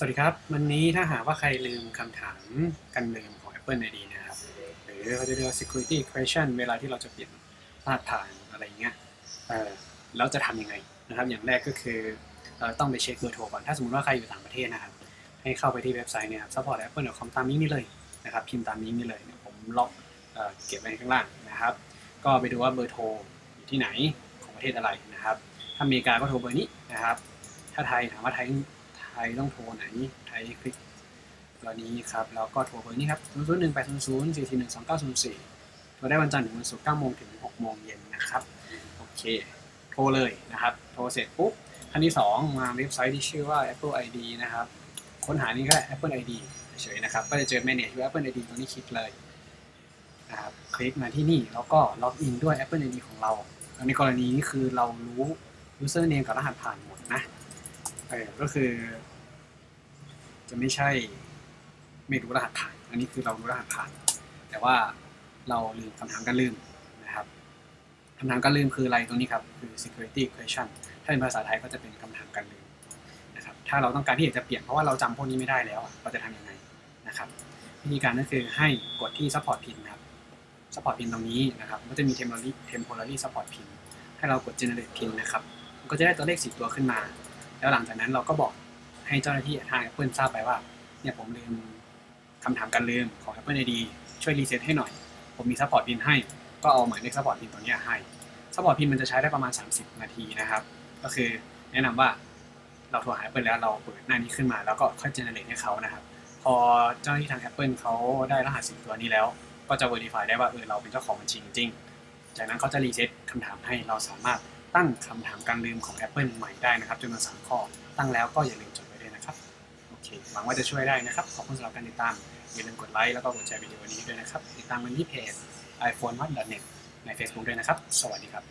สวัสดีครับ วันนี้ถ้าหากว่าใครลืมคำถามกันลืมของ Apple ID นะครับ หรือเขาจะเรียกว่า security question เวลาที่เราจะเปลี่ยนรหัสผ่านอะไรเงี้ยเออแล้วจะทำยังไงนะครับ อย่างแรกก็คือเอ่อต้องไปเช็คเบอร์โทรก่อน ถ้าสมมติว่าใครอยู่ต่างประเทศนะครับ ให้เข้าไปที่เว็บไซต์เนี่ยครับ support.apple.com ตามลิงก์นี้เลยนะครับ พิมพ์ตามลิงก์นี้เลยเดี๋ยผมล็อกเก็บไว้ข้างล่างนะครับ ก็ไปดูว่าเบอร์โทรอยู่ที่ไหนของประเทศอะไรนะครับ ถ้าอเมริกาก็โทรเบอร์นี้นะครับ ถ้าไทยถามว่าไทย ทยต้องโทรไหนไทยคลิกเบอร์นี้ครับแล้วก็โทรเบอร์นี้ครับ0 0 1 8 0 0 4 4 1 2 9 0 4โทรได้วันจันทร์ถึงวันศุกร์9โมงถึง6โมงเย็นนะครับโอเคโทรเลยนะครับ โทรเสร็จปุ๊บอันที่ 2 มาเว็บไซต์ที่ชื่อว่า Apple ID นะครับ ค้นหานี่ก็ Apple ID เฉยนะครับ ก็จะเจอ Manage with Apple ID ตรงนี้คลิกเลยนะครับคลิกมาที่นี่แล้วก็ล็อกอินด้วย Apple ID ของเราในกรณีนี้คือเรารู้ username กับรหัสผ่านหมดนะ เออก็คือ จะไม่ใช่ ไม่รู้รหัสผ่าน อันนี้คือเรารู้รหัสผ่าน แต่ว่าเราลืมคำถามการลืมนะครับคำถามการลืมคืออะไรตรงนี้ครับ คือ security question ถ้าเป็นภาษาไทยก็จะเป็นคำถามการลืมนะครับ ถ้าเราต้องการที่อยากจะเปลี่ยนเพราะว่าเราจำพวกนี้ไม่ได้แล้วอะเราจะทำยังไงนะครับวิธีการก็คือให้กดที่ support pin ครับ support pin ตรงนี้นะครับก็จะมี temporary temporary support pin ให้เรากด generate pin นะครับ ก็จะได้ตัวเลข10ตัวขึ้นมา แล้วหลังจากนั้นเราก็บอกให้เจ้าหน้าที่ทาง Apple ทราบไปว่าเนี่ยผมลืมคำถามการลืมของ Apple ID ช่วยรีเซ็ตให้หน่อย ผมมี support pin ให้ ก็เอาหมายเลข support pin ตัวนี้ให้ support pin มันจะใช้ได้ประมาณ 30 นาทีนะครับ ก็คือแนะนำว่าเราโทรหา Apple แล้วเราเปิดหน้านี้ขึ้นมา แล้วก็ค่อย generate ให้เขานะครับ พอเจ้าหน้าที่ทาง Apple เขาได้รหัสสิตัวนี้แล้ว ก็จะ verify ได้ว่าเออเราเป็นเจ้าของบัญชีจริงจากนั้นเขาจะรีเซ็ตคำถามให้เราสามารถ ตั้งคำถามการลืมของ Apple ใหม่ได้นะครับจำนวน3ข้อ ตั้งแล้วก็อย่าลืมจดไว้ด้วยนะครับ โอเค หวังว่าจะช่วยได้นะครับ ขอบคุณสำหรับการติดตาม อย่าลืมกดไลค์แล้วก็กดแชร์วิดีโอนี้ด้วยนะครับ ติดตามกันที่เพจ iphone 1 net ใน Facebook ด้วยนะครับ สวัสดีครับ